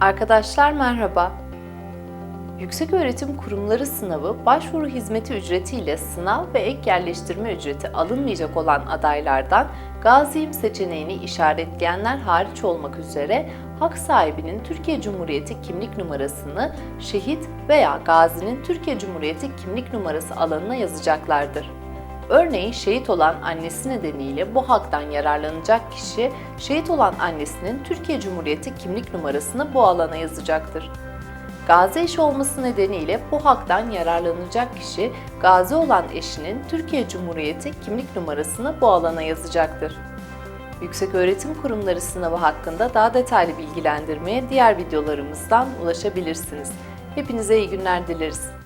Arkadaşlar merhaba. Yükseköğretim Kurumları sınavı başvuru hizmeti ücretiyle sınav ve ek yerleştirme ücreti alınmayacak olan adaylardan gaziyim seçeneğini işaretleyenler hariç olmak üzere hak sahibinin Türkiye Cumhuriyeti kimlik numarasını şehit veya gazinin Türkiye Cumhuriyeti kimlik numarası alanına yazacaklardır. Örneğin şehit olan annesi nedeniyle bu haktan yararlanacak kişi, şehit olan annesinin Türkiye Cumhuriyeti kimlik numarasını bu alana yazacaktır. Gazi eşi olması nedeniyle bu haktan yararlanacak kişi, gazi olan eşinin Türkiye Cumhuriyeti kimlik numarasını bu alana yazacaktır. Yükseköğretim Kurumları sınavı hakkında daha detaylı bilgilendirmeye diğer videolarımızdan ulaşabilirsiniz. Hepinize iyi günler dileriz.